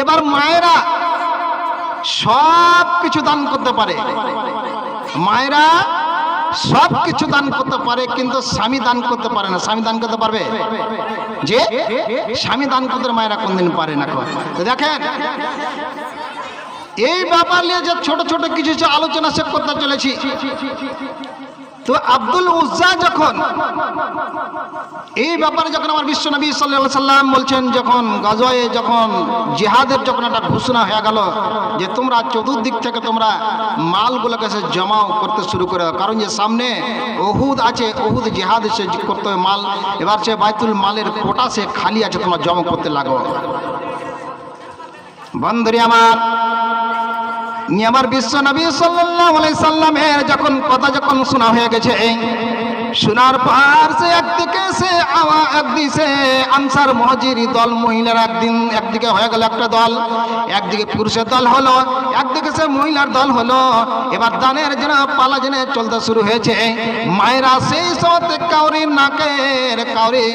এবার মায়েরা সব কিছু দান করতে পারে। মায়েরা সব কিছু দান করতে পারে, কিন্তু স্বামী দান করতে পারে না। স্বামী দান করতে পারবে? যে? স্বামী দান করতে মায়েরা কোনদিন পারে না দেখেন, এই ব্যাপার নিয়ে যে ছোট ছোট কিছু আলোচনা সে করতে চলেছি তো আব্দুল উজ্জা যখন, এই ব্যাপারে যখন আমার বিশ্ব নবী সাল্লাহ সাল্লাম বলছেন, যখন গজয়ে যখন জিহাদের যখন একটা ঘোষণা হয়ে গেল যে তোমরা চতুর্দিক থেকে তোমরা মালগুলোকে সে জমাও করতে শুরু করে কারণ যে সামনে ওহুদ আছে, ওহুদ জিহাদ সে করতে হবে মাল। এবার সে বাইতুল মালের কোটা সে খালি আছে, তোমরা জমা করতে লাগো। বন্ধুরি আমার আমার বিশ্ব নবী সাল্লাহ সাল্লামের যখন কথা যখন শোনা হয়ে গেছে শোনার পর সে একদিকে, সে আওয়া একদিকে আনসার মহাজির দল, মহিলার একদিন একদিকে হয়ে গেল একটা দল, একদিকে পুরুষের দল হলো, একদিকে সে মহিলার দল হলো। এবার দানের যেন পালা যেন চলতে শুরু হয়েছে। মায়েরা সেই সময় কাউরির নাকের কাউরি,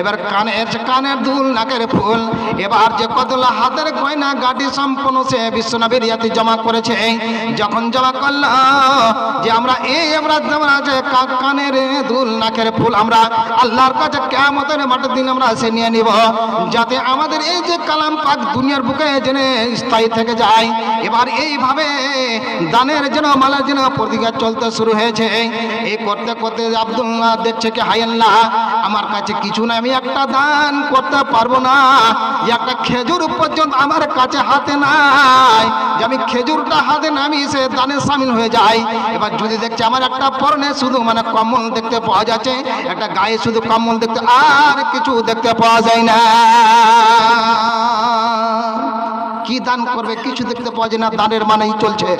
এবার কানের কানের দুল, নাকের ফুল, এবার যে কতলা হাতের গয়না গাড়ি সম্পূর্ণ সে বিশ্বনবীর ইয়াতে জমা করেছে। যখন জমা করল, যে আমরা, এই আমরা আমরা যে কানের দুল নাকের ফুল আমরা আল্লাহর কাছে কেমতের মাঠের দিন আমরা সে নিয়ে নিব। যাতে আমাদের এই যে কালাম পাক দুনিয়ার বুকে জেনে স্থায়ী থেকে যায়, এবার এইভাবে দানের যেন, মালার যেন প্রতিজ্ঞা চলতে শুরু হয়েছে। এই করতে করতে আব্দুল্লাহ দেখছে কি আমার কাছে কিছু না, আমি একটা দান করতে পারব না। একটা খেজুর পর্যন্ত আমার কাছে হাতে নাই। যে আমি খেজুরটা হাতে নামি সে দানে সামিল হয়ে যাই এবার যদি দেখছে, আমার একটা পরনে শুধু মানে কম্বল দেখতে পাওয়া যাচ্ছে। একটা গায়ে শুধু কম্বল দেখতে আর কিছু দেখতে পাওয়া যায় না। কি দান করবে, কিছু দেখতে পাওয়া যায় না, দানের মানেই চলছে।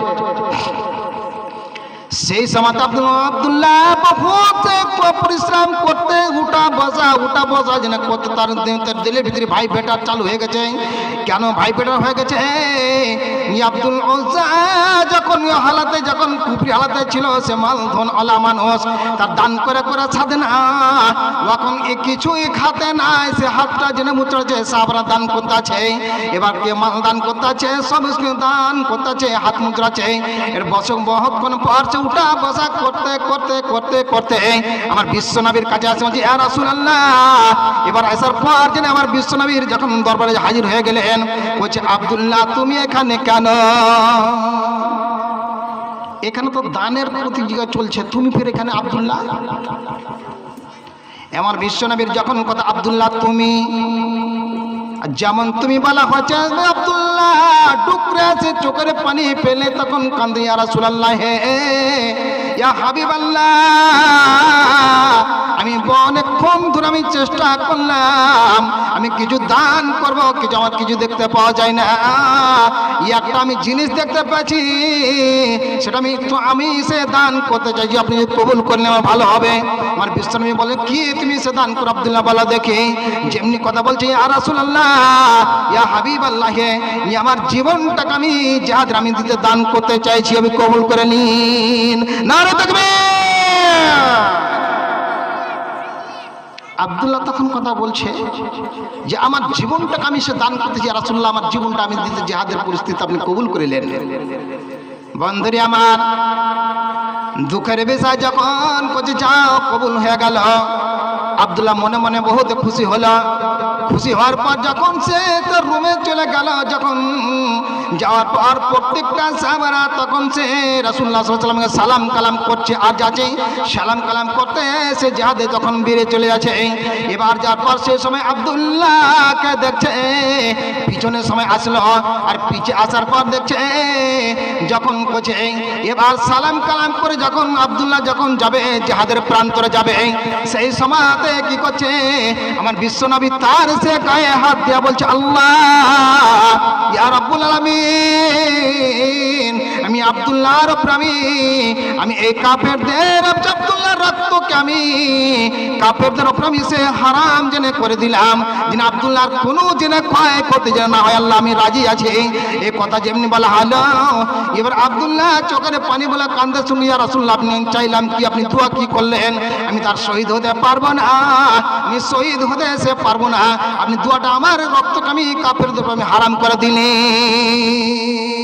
সেই সময় আব্দুল আব্দুল্লাহ বহুত পরিশ্রম করতে, উঠা বসা উঠা বসা, যেন করতে তার দিলের ভিতরে ভাই বেটার চালু হয়ে গেছে। কেন ভাই বেটার হয়ে গেছে? আব্দুল যখন হালাতে, যখন কুপরি হালাতে ছিল, সে মাল ধন আলা মানুষ, তার দান করে করে ছাদে না এখন এ কিছুই খাতে নাই, সে হাতটা যেন মুচড়েছে সাবরা দান করতে আছে এবার কে মাল দান করতে আছে সব দান করতে আছে হাত মুচড়াছে এর বসক বহুক্ষণ পর উঠা বসা করতে করতে করতে করতে আমার বিশ্বনবীর কাছে আসে, বলছি আর রাসুল আল্লাহ এবার আসার পর যেন আমার বিশ্বনবীর যখন দরবারে হাজির হয়ে গেলেন, বলছে, আব্দুল্লাহ, তুমি এখানে কেন? এখানে তো দানের প্রতিযোগিতা চলছে, তুমি ফের এখানে আব্দুল্লাহ? আমার বিশ্বনবীর যখন কথা, আব্দুল্লাহ, তুমি, যেমন তুমি বলা হচ্ছে আব্দুল্লাহ। টুকরে আছে চোখের পানি পেলে তখন কান্দে ইয়া রাসূলুল্লাহ হে ইয়া আমি অনেকক্ষণ ধরে আমি চেষ্টা করলাম, আমি কিছু দান করব, কিছু আমার কিছু দেখতে পাওয়া যায় না। একটা আমি জিনিস দেখতে পাচ্ছি সেটা আমি একটু আমি সে দান করতে চাইছি আপনি যদি কবুল করলে আমার ভালো হবে। আমার বিশ্বনবী বলে, কি তুমি সে দান করো? আব্দুল্লাহ বলা, দেখে। যেমনি কথা বলছি আর রাসূলুল্লাহ, ইয়া হাবিব আল্লাহ ই আমার জীবনটাকে আমি যাহাদের আমি দিতে দান করতে চাইছি, আমি কবুল করে নিন। নারে থাকবে আব্দুল্লাহ তখন কথা বলছে যে, আমার জীবনটাকে আমি সে দান করতেছি রাসুল্লাহ আমার জীবনটা আমি দিতে, জেহাদের পরিস্থিতি আপনি কবুল করে করিলেন বন্ধুরে আমার, দুঃখের বিষয় যখন যাও কবুল হয়ে গেল আব্দুল্লাহ মনে মনে বহুত খুশি হলো। খুশি হওয়ার পর যখন সে তার রুমে চলে গেল, যখন যাওয়ার পর প্রত্যেকটা সাহাবারা, তখন সে রাসুল্লাহ সাল্লামকে সালাম কালাম করছে। আর যাচ্ছে সালাম কালাম করতে সে যাহাদে তখন বেড়ে চলে যাচ্ছে এবার যাওয়ার পর সে সময় আব্দুল্লাহকে দেখছে, পিছনে সময় আসলো। আর পিছে আসার পর দেখছে, যখন করছে এবার সালাম কালাম করে যখন আব্দুল্লাহ যখন যাবে, জাহাদের প্রান্তরে যাবে, সেই সময়তে কি করছে? আমার বিশ্বনবী তার সে গায়ে হাত দেওয়া বলছে আল্লাহ! আমি আব্দুল্লাহর প্রেমী আমি এই কাফেরদের আব্দুল্লাহর রক্তকে আমি কাফেরদের উপর আমি সে হারাম জেনে করে দিলাম। যেন আব্দুল্লাহর কোনো জেনে ক্ষয় করতে যেন না হয়, আল্লাহ আমি রাজি আছি। এই কথা যেমনি বলা হলো, এবার আব্দুল্লাহ চোখের পানি বলে কান্দে শুনিয়া রাসুল্লাহ আপনি চাইলাম কি? আপনি দোয়া কি করলেন? আমি তার শহীদ হতে পারব না। আমি শহীদ হতে সে পারব না। আপনি দুয়াটা আমার রক্তকে আমি কাপের দেবো আমি হারাম করে দিলেন।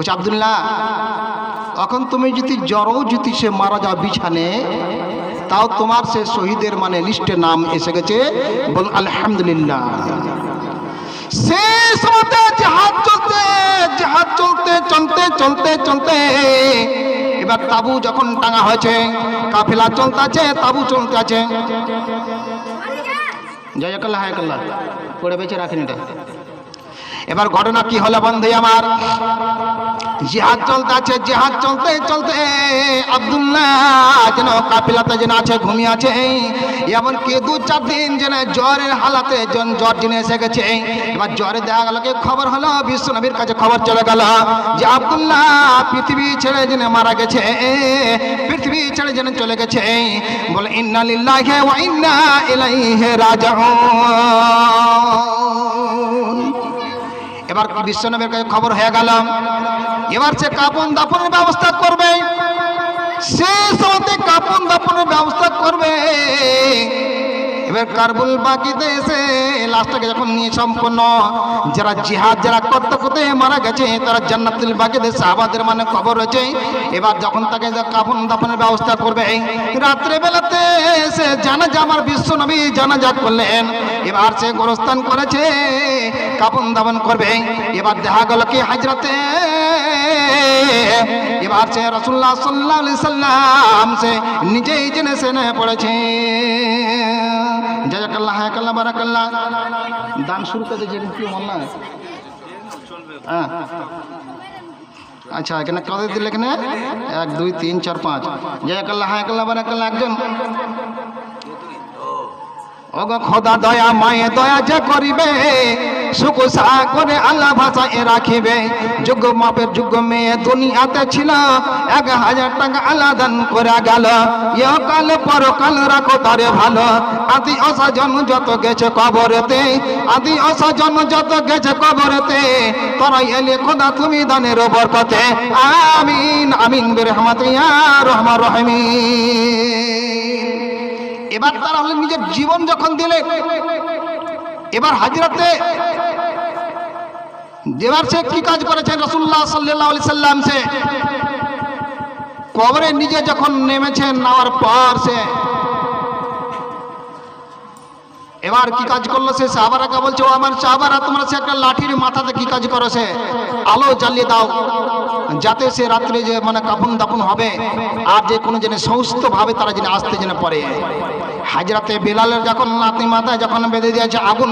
কুছ আবদুল্লাহ, এখন তুমি যদি জড়ও যদি সে মারা যাও বিছানে, তাও তোমার সে শহীদের মানে লিস্টে নাম এসে গেছে, বল আলহামদুলিল্লাহ। শেষ সময়তে জাহাজ চলতে জাহাজ চলতে চলতে চলতে চলতে, এবার তাবু যখন টাঙা হয়েছে, কাফেলা চলতে আছে তাবু চলতে আছে জয় কাল্লা হায় কাল্লা পড়ে বেঁচে রাখেন এটা। এবার ঘটনা কি হলো বন্ধু আমার? জিহাদ চলতে আছে, জিহাদ চলতে চলতে। আব্দুল্লাহ যেন কাপিলাতে যেন আছে, ঘুমিয়ে আছে। এমন কি দু চার দিন যেন জ্বরের হালাতে জন জ্বর জেনে এসে গেছে। এবার জ্বরে দেখা গেল, কি খবর হলো? বিশ্ব নবীর কাছে খবর চলে গেল যে আব্দুল্লাহ পৃথিবী ছেড়ে যেন মারা গেছে। পৃথিবী ছেড়ে যেন চলে গেছে। বলে, ইন্না লিল্লাহি ওয়া ইন্না ইলাইহি রাজিউন। এবার বিশ্বনবের কাছে খবর হয়ে গেল এবার সে কাপন দাপনের ব্যবস্থা করবে। সে সময়তে কাপন দাপনের ব্যবস্থা করবে। এবার কারবুল বাকিতে এসে লাস্টটাকে যখন নিয়ে সম্পূর্ণ যারা জিহাদ, যারা করতে করতে মারা গেছে, তারা জান্নাতুল বাকিতে সাহাবাদের মানে খবর রয়েছে। এবার যখন তাকে কাপন দাপনের ব্যবস্থা করবে রাত্রে বেলাতে সে জানা যা আমার বিশ্ব নবী জানা যা করলেন। এবার সে গোরস্থান করেছে, কাপন দাপন করবে। এবার দেখা গেল কি হাজরাতে এবার সে রসুল্লাহ সাল্লাহ সাল্লাম সে নিজেই জেনে সেনে পড়েছে। জাজাকাল্লাহ হায়াকাল্লাহ, বারাকাল্লাহ। দান শুরু করে দিয়েছে কি মন না হ্যাঁ। আচ্ছা এখানে কত দিলে এখানে? এক, দুই, তিন, চার, পাঁচ। জাজাকাল্লাহ হায়াকাল্লাহ, বারাকাল্লাহ, একজন। ওগো খোদা, দয়া, মায়ে, দয়া যে করিবে সুখ করে আল্লাহ ভাষায় রাখিবে। যোগ্য মাপের যোগ্য মেয়ে দুনিয়াতে ছিল, এক হাজার টাকা আল্লাহ দান করে গেল। ইহ পরকাল রাখো তারে ভালো। আদি অসাজন যত গেছে কবরেতে, আদি অসাজন যত গেছে কবরেতে তোরা এলে খোদা তুমি দানের বরকতে। আমিন আমিন, বেরহমাত ইয়া রহমান রহমিন। এবার তারা হলেন নিজের জীবন যখন দিলেন এবার হাজিরাতে এবার সে কি কাজ করেছেন? রসুল্লাহ সাল্লাহ সাল্লাম সে কবরে নিজে যখন নেমেছেন নামার পর সে এবার কি কাজ করল সে? সাহাবারাকে বলছে, ও আমার সাহাবারা, তোমরা সে একটা লাঠির মাথাতে কি কাজ করো সে? আলো জ্বালিয়ে দাও, যাতে সে রাত্রে যে মানে কাপন দাপন হবে, আর যে কোনো জেনে সমস্ত ভাবে তারা যেন আসতে যেন পড়ে। হাজরাতে বেলালের যখন নাতি মাথায় যখন বেঁধে দিয়েছে আগুন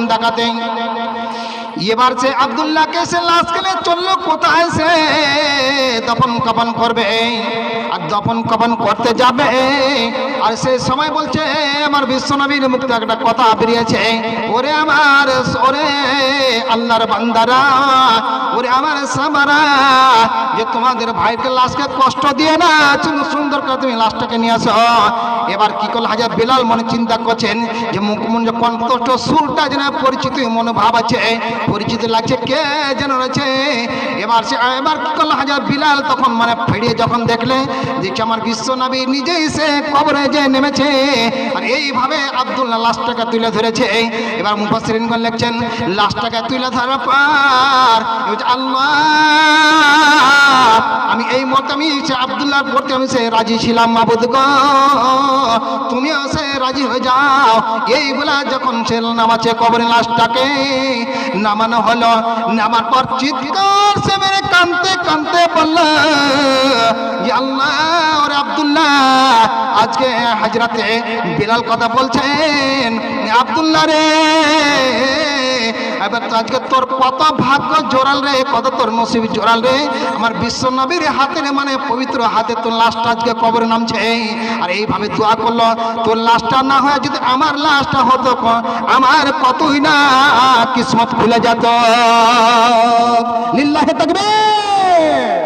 এবার সে আবদুল্লাহকে সে লাশ কেলে চলল, কোথায় সে? দফন কফন করবে আর দফন কফন করতে যাবে। আর সে সময় বলছে, আমার বিশ্বনবীর মুক্ত একটা কথা বেরিয়েছে। ওরে আমার, ওরে আল্লাহর বান্দারা, ওরে আমার সামারা যে তোমাদের ভাইকে লাশকে কষ্ট দিয়ে না সুন্দর করে তুমি লাশটাকে নিয়ে আসো। এবার কি করল? হাজার বেলাল মনে চিন্তা করছেন যে মুখ মন সুরটা যেন পরিচিত মনোভাব আছে। পরিচিত লাগছে, কে যেন রয়েছে? এবার সে, এবার কি করল? হাজার বিলাল তখন মানে ফিরিয়ে যখন দেখলে দেখছে আমার বিশ্বনবী নিজেই সে কবরে যে নেমেছে, আর এইভাবে আব্দুল্লাহ লাশটাকে তুলে ধরেছে। এবার মুফাসরিনগণ লিখছেন, লাশটাকে তুলে ধরার পর আল্লাহ, আমি এই মত আমি সে আব্দুল্লাহর পড়তে আমি সে রাজি ছিলাম, মাবুদ তুমিও সে রাজি হয়ে যাও। এই বলে যখন সে নামাচ্ছে কবরে লাশটাকে নামানো হলো নামার পর চিৎকার সে মেরে কানতে কানতে বলল যে আল্লাহ, ওরে আব্দুল্লাহ, আজকে হাজরাতে বিলাল কথা বলছেন। আব্দুল্লাহ রে এবার আজকে তোর কত ভাগ্য জোরাল রে, কত তোর নসিব জোরাল রে। আমার বিশ্ব নবীর হাতে রে মানে পবিত্র হাতে তোর লাশটা আজকে কবরে নামছে। আর এইভাবে দোয়া করল, তোর লাশটা না হয় যদি আমার লাশটা হতো আমার কতই না কিসমত খুলে যেত। লিল্লাহে তাকবীর।